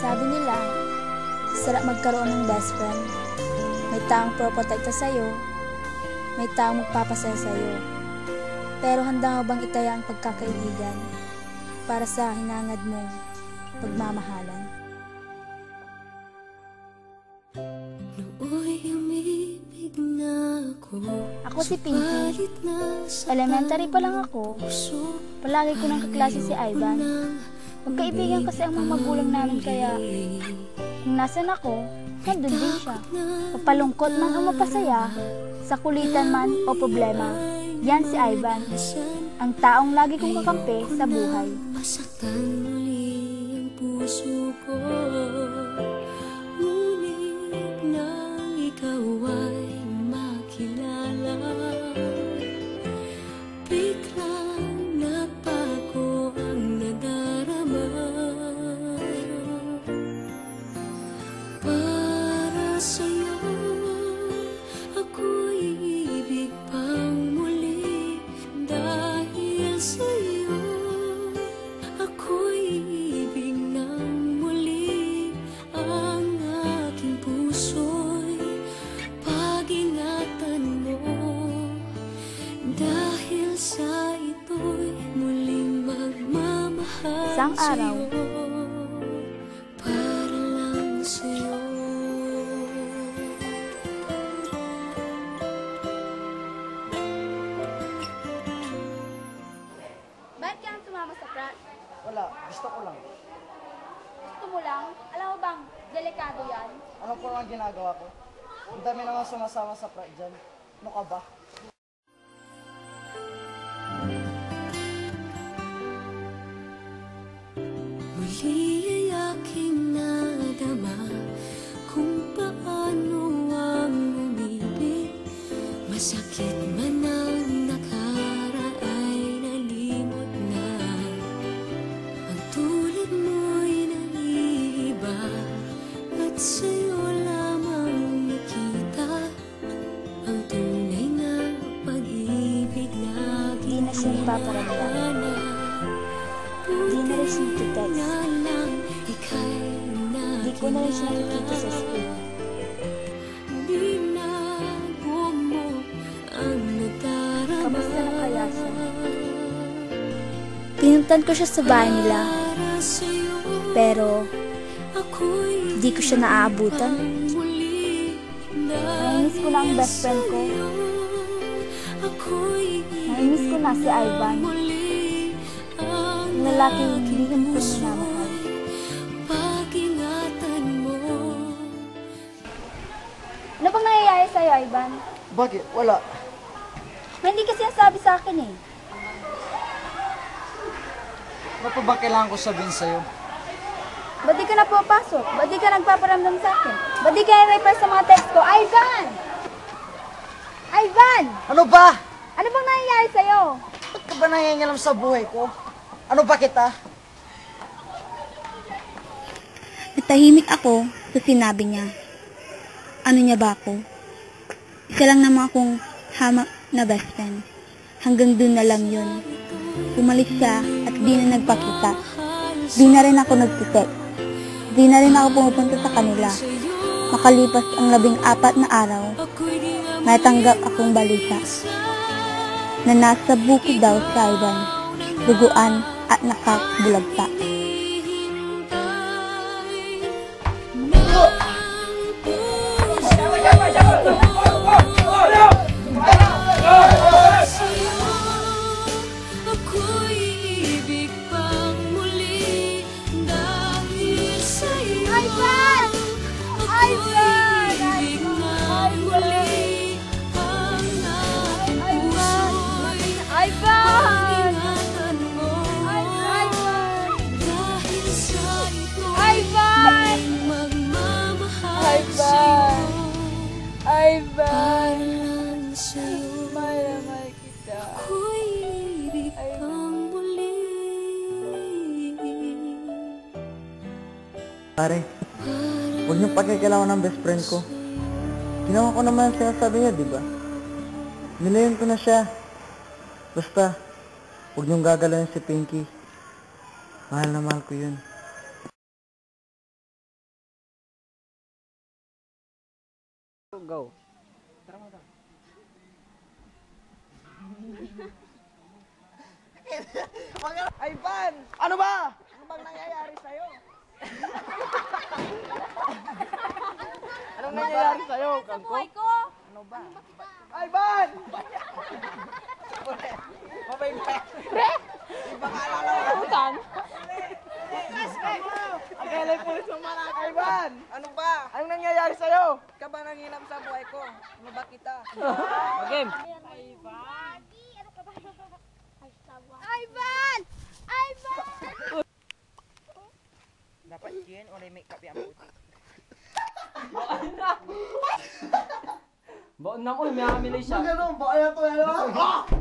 Sabi nila, sarap magkaroon ng best friend. May taong propotekta sa'yo, may taong magpapasaya sa'yo. Pero handa ka bang itaya ang pagkakaibigan para sa hinangad mong pagmamahalan? Ako si Pinky. Elementary pa lang ako, palagi ko ng kaklase si Ivan. Magkaibigan kasi ang mga magulang namin kaya kung nasan ako, nandun din siya. Papalungkot man o mapasaya, sa kulitan man o problema, yan si Ivan. Ang taong lagi kong kakampi sa buhay. Masaktan muli ang puso ko sa'yo. Ako'y ibig ng muli. Ang aking puso'y pag-ingatan mo. Dahil sa ito'y muling magmamahal Isang araw, sa'yo Lang? Alam mo bang, delikado yan? Ano po ang ginagawa ko? Ang dami naman sumasama sa frat dyan. Ano ba? Siya nagpaparamdam. Di na rin siya nagtitext. Di ko na rin siya nakikita sa school. Kamusta na kaya siya? Pinuntan ko siya sa bahay nila, pero di ko siya naaabutan. Nainis ko na ang best friend ko. Nainis ko na si Ivan. Ang lalaking hindi ko minamahal. Ano bang nangyayari sa'yo, Ivan? Bakit? Wala. May hindi kasi sabi sa akin eh. Ano pa ba kailangan ko sabihin sa'yo? Ba't di ka na pupasok? Ba't di ka nagpaparamdam sa akin? Ba't di ka i-reply sa mga text ko? Ivan! Ivan! Ano ba? Ano bang nangyayari sa'yo? Ba't ka ba nangingilam sa buhay ko? Ano ba kita? Natahimik ako sa sinabi niya. Ano niya ba ako? Isa lang naman akong hamak na best friend. Hanggang dun na lang yun. Umalis siya at di na nagpakita. Di na rin ako nagtitext. Di na rin ako pumupunta sa kanila. Makalipas ang labing apat na araw, natanggap akong balita na nasa bukid daw sa Ivan, duguan at nakabulagta. Pare, huwag niyong pagkakalawan ng best friend ko. Ginawa ko naman ang sinasabi niya, di ba? Nilayan ko na siya. Basta, huwag niyong gagalawin si Pinky. Mahal na mahal ko yun. Go. Tara mo daw. Ay, Van! Ano ba? Ano bang nangyayari sa'yo? Anong nangyayari sa'yo, Kangko? ko! Ano ba? Ay, Van! Mabay ba? Iba ka lang ako. Saan? Akala po sa malaki. Ay, Van! Ano ba? Anong nangyayari sa'yo? Ka ba nanginam sa buhay ko? Ano ba kita? Game. Ivan! Ivan! Dapat yun, o may makeup yan puti. Baon na mo, may hamilay siya. Ganun ba? Ano to? Ano?